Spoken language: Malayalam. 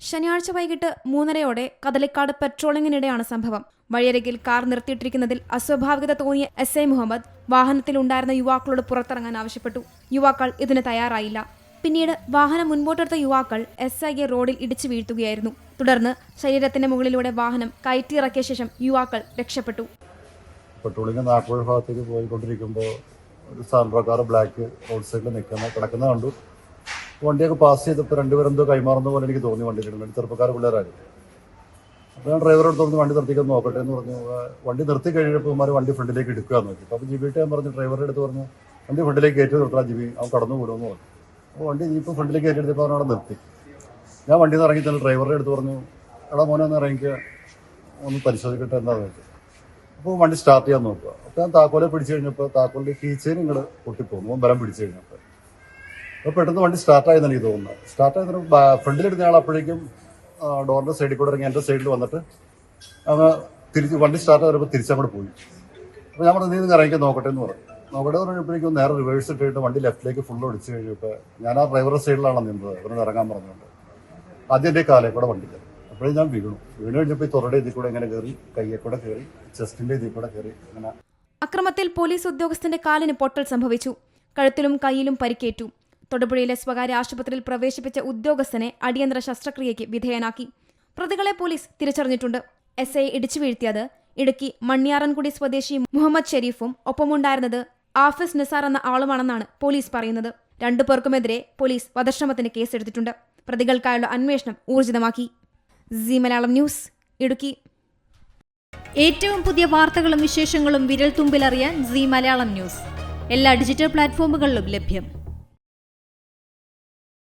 ശനിയാഴ്ച വൈകിട്ട് മൂന്നരയോടെ കദളിക്കാട് പെട്രോളിങ്ങിനിടെയാണ് സംഭവം. വഴിയരികിൽ കാർ നിർത്തിയിട്ടിരിക്കുന്നതിൽ അസ്വാഭാവികത തോന്നിയ എസ് ഐ മുഹമ്മദ് വാഹനത്തിലുണ്ടായിരുന്ന യുവാക്കളോട് പുറത്തിറങ്ങാൻ ആവശ്യപ്പെട്ടു. യുവാക്കൾ ഇതിന് തയ്യാറായില്ല. പിന്നീട് വാഹനം മുൻപോട്ടെടുത്ത യുവാക്കൾ എസ് ഐയെ റോഡിൽ ഇടിച്ചു വീഴ്ത്തുകയായിരുന്നു. തുടർന്ന് ശരീരത്തിന്റെ മുകളിലൂടെ വാഹനം കയറ്റിയിറക്കിയ ശേഷം യുവാക്കൾ രക്ഷപ്പെട്ടു. പെട്രോളിങ് നാഗ്പൂർ ഭാഗത്തേക്ക് പോയിക്കൊണ്ടിരിക്കുമ്പോൾ ഒരു കാർ ബ്ലാക്ക് റോഡ് സൈഡിൽ നിൽക്കുന്ന കിടക്കുന്ന കണ്ടു. വണ്ടിയൊക്കെ പാസ് ചെയ്തപ്പോൾ രണ്ടുപേരും എന്തോ കൈമാറുന്ന പോലെ എനിക്ക് തോന്നി വണ്ടി വണ്ടിയിലുണ്ട് ചെറുപ്പക്കാർ പിള്ളേരായിരുന്നു അപ്പോൾ ഞാൻ ഡ്രൈവറോട് തോന്നി വണ്ടി നിർത്തിക്കാൻ നോക്കട്ടെ എന്ന് പറഞ്ഞു. വണ്ടി നിർത്തി കഴിഞ്ഞപ്പോൾ ഇമാർ വണ്ടി ഫ്രണ്ടിലേക്ക് എടുക്കുക നോക്കി. അപ്പോൾ ജി ബി ടി ഞാൻ പറഞ്ഞു ഡ്രൈവറുടെ അടുത്ത് പറഞ്ഞു വണ്ടി ഫ്രണ്ടിലേക്ക് കയറ്റി നിർത്താം ജി ബി അവൻ കടന്നു കൂടുമെന്ന് പറഞ്ഞു. അപ്പോൾ വണ്ടി ജീപ്പ് ഫ്രണ്ടിലേക്ക് കയറ്റി എടുത്തപ്പോൾ അവനവിടെ നിർത്തി. ഞാൻ വണ്ടി നിന്ന് ഇറങ്ങി തന്നെ ഡ്രൈവറുടെ അടുത്ത് പറഞ്ഞു എടാ മോനെ ഒന്ന് ഇറങ്ങിക്കുക ഒന്ന് പരിശോധിക്കട്ടെ എന്താ വെച്ചാൽ അപ്പോൾ വണ്ടി സ്റ്റാർട്ട് ചെയ്യാൻ നോക്കുക. അപ്പോൾ ഞാൻ താക്കോലെ പിടിച്ചു കഴിഞ്ഞപ്പോൾ താക്കോലിന്റെ കീച്ചേനും ഇങ്ങോട്ട് പൊട്ടിപ്പോന്നു. അവൻ ബലം പിടിച്ചു കഴിഞ്ഞപ്പോൾ അപ്പോൾ പെട്ടെന്ന് വണ്ടി സ്റ്റാർട്ടായെന്ന് എനിക്ക് തോന്നുന്നത്. സ്റ്റാർട്ട് ആയതിന് ഫ്രണ്ടിലെടുത്ത ആൾ അപ്പോഴേക്കും ഡോറിന്റെ സൈഡിൽ കൂടെ ഇറങ്ങി എന്റെ സൈഡിൽ വന്നിട്ട് അങ്ങ് തിരിച്ച് വണ്ടി സ്റ്റാർട്ട് ആയപ്പോൾ തിരിച്ചങ്ങോട്ട് പോയി. അപ്പോൾ ഞാൻ പറഞ്ഞു നീ നിങ്ങൾ ഇറങ്ങിക്കാൻ നോക്കട്ടെ എന്ന് പറഞ്ഞു. നോക്കട്ടെ പറഞ്ഞപ്പോഴേക്കും നേരെ റിവേഴ്സ് ഇട്ടിട്ട് വണ്ടി ലെഫ്റ്റിലേക്ക് ഫുൾ ഒടിച്ച് കഴിഞ്ഞപ്പോൾ ഞാൻ ആ ഡ്രൈവറുടെ സൈഡിലാണ് നിന്നത്. അവരോട് ഇറങ്ങാൻ പറഞ്ഞുകൊണ്ട്. ആദ്യം എന്റെ കാലേ കൂടെ വണ്ടി കയറി. അപ്പോഴേ ഞാൻ വീണു. വീണ് കഴിഞ്ഞപ്പോൾ ഈ തൊറയുടെ ഇതിൽ കൂടെ ഇങ്ങനെ കയറി കയ്യെ കൂടെ കയറി ചെസ്റ്റിന്റെ ഇതിൽ കൂടെ കയറി അങ്ങനെ അക്രമത്തിൽ പോലീസ് ഉദ്യോഗസ്ഥന്റെ കാലിന് പൊട്ടൽ സംഭവിച്ചു. കഴുത്തിലും കൈയിലും പരിക്കേറ്റു. തൊടുപുഴയിലെ സ്വകാര്യ ആശുപത്രിയിൽ പ്രവേശിപ്പിച്ച ഉദ്യോഗസ്ഥനെ അടിയന്തര ശസ്ത്രക്രിയയ്ക്ക് വിധേയനാക്കി. പ്രതികളെ പോലീസ് തിരിച്ചറിഞ്ഞിട്ടുണ്ട്. എസ് ഐ ഇടിച്ചു വീഴ്ത്തിയത് ഇടുക്കി മണ്ണിയാറൻകുടി സ്വദേശി മുഹമ്മദ് ഷെരീഫും ഒപ്പമുണ്ടായിരുന്നത് ആഫിസ് നിസാർ എന്ന ആളുമാണെന്നാണ് പോലീസ് പറയുന്നത്. രണ്ടു പേർക്കുമെതിരെ പോലീസ് വധശ്രമത്തിന് കേസെടുത്തിട്ടുണ്ട്. പ്രതികൾക്കായുള്ള അന്വേഷണം ഊർജിതമാക്കി. C Malayalam news Idukki. ഏറ്റവും പുതിയ വാർത്തകളും വിശേഷങ്ങളും വിരൽ തുമ്പിലറിയാൻ സി മലയാളം ന്യൂസ്. എല്ലാ ഡിജിറ്റൽ പ്ലാറ്റ്ഫോമുകളിലും ലഭ്യം.